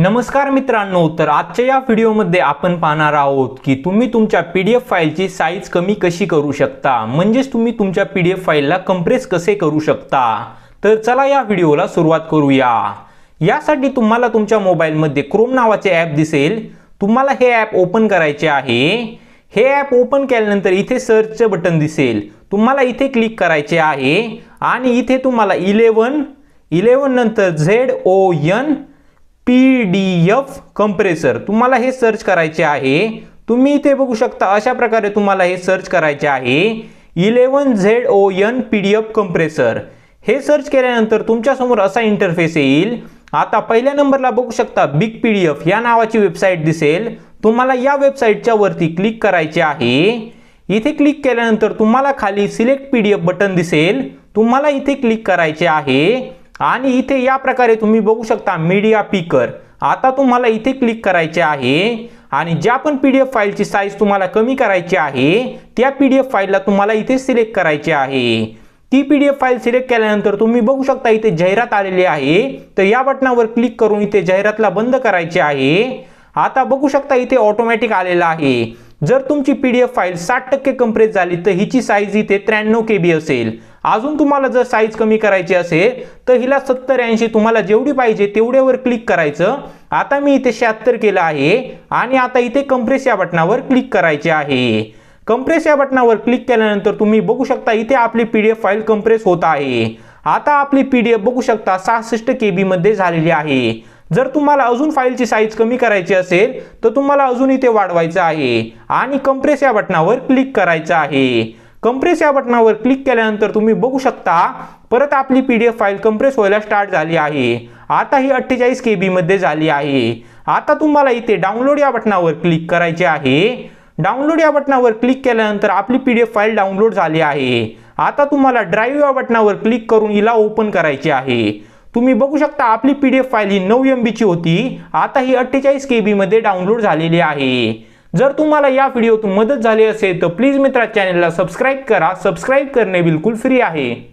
नमस्कार मित्रांनो तर आजच्या या व्हिडिओमध्ये आपण पाहणार आहोत की तुम्ही तुमच्या पी डी एफ फाईलची साईज कमी कशी करू शकता? म्हणजेच तुम्ही तुमच्या पी डी एफ फाईलला कम्प्रेस कसे करू शकता? तर चला या व्हिडिओला सुरुवात करूया. यासाठी तुम्हाला तुमच्या मोबाईलमध्ये क्रोम नावाचे ॲप दिसेल. तुम्हाला हे ॲप ओपन करायचे आहे. हे ॲप ओपन केल्यानंतर इथे सर्चचं बटन दिसेल. तुम्हाला इथे क्लिक करायचे आहे. आणि इथे तुम्हाला इलेवन इलेवन नंतर Z O N P D F compressor. तुम्हाला हे सर्च करायचे आहे. तुम्ही इथे बघू शकता अशा प्रकारे तुम्हाला हे सर्च करायचे आहे. Eleven Z O N P D F compressor. हे सर्च केल्यानंतर तुमच्यासमोर असा इंटरफेस येईल. आता पहिल्या नंबरला बघू शकता बिग पी डी एफ. या नावाची वेबसाईट दिसेल. तुम्हाला या वेबसाईटच्या वरती क्लिक करायचे आहे. इथे क्लिक केल्यानंतर तुम्हाला खाली select P D F button दिसेल. तुम्हाला इथे क्लिक करायचे आहे. आणि इथे या प्रकारे तुम्ही बघू शकता मीडिया पिकर आता तुम्हाला इथे क्लिक करायचे आहे आणि ज्या पण पी डी एफ फाईलची साईज तुम्हाला कमी करायची आहे त्या पी डी एफ फाईलला तुम्हाला इथे सिलेक्ट करायचे आहे. ती P D F file select केल्यानंतर तुम्ही बघू शकता इथे जाहिरात आलेली आहे. तर या बटनावर क्लिक करून इथे जाहिरातला बंद करायचे आहे. आता बघू शकता इथे ऑटोमॅटिक आलेला आहे. जर तुमची पी डी एफ फाईल साठ टक्के कंप्रेस झाली तर हिची साईज इथे त्र्याण्णव के बी असेल. अजून तुम्हाला जर साईज कमी करायची असेल तर हिला सत्तर ऐंशी तुम्हाला जेवढी पाहिजे तेवढ्यावर क्लिक करायचं. आता मी इथे शहात्तर केलं आहे आणि आता इथे कंप्रेस या बटनावर क्लिक करायचे आहे. कंप्रेस या बटनावर क्लिक केल्यानंतर तुम्ही बघू शकता इथे आपली P D F file compress होत आहे. आता आपली पी डी एफ बघू शकता सहासष्ट के बीमध्ये झालेली आहे. जर तुम्हाला अजून फाईलची साईज कमी करायची असेल तर तुम्हाला अजून इथे वाढवायचं आहे आणि कंप्रेस या बटनावर क्लिक करायचं आहे. कंप्रेस या बटनावर क्लिक केल्यानंतर तुम्ही बघू शकता परत आपली P D F file compress व्हायला स्टार्ट झाली आहे. आता ही अठ्ठेचाळीस के बीमध्ये झाली आहे. आता तुम्हाला इथे डाउनलोड या बटनावर क्लिक करायचे आहे. डाउनलोड या बटनावर क्लिक केल्यानंतर आपली P D F file download झाली आहे. आता तुम्हाला ड्राईव्ह या बटनावर क्लिक करून हिला ओपन करायची आहे. तुम्ही बघू शकता आपली पी डी एफ फाईल ही नऊ एम बीची होती. आता ही अठ्ठेचाळीस के बीमध्ये डाउनलोड झालेली आहे. जर तुम्हाला या व्हिडिओतून मदत झाली असेल तर प्लीज मित्रा चॅनलला सबस्क्राईब करा. सबस्क्राईब करणे बिलकुल फ्री आहे.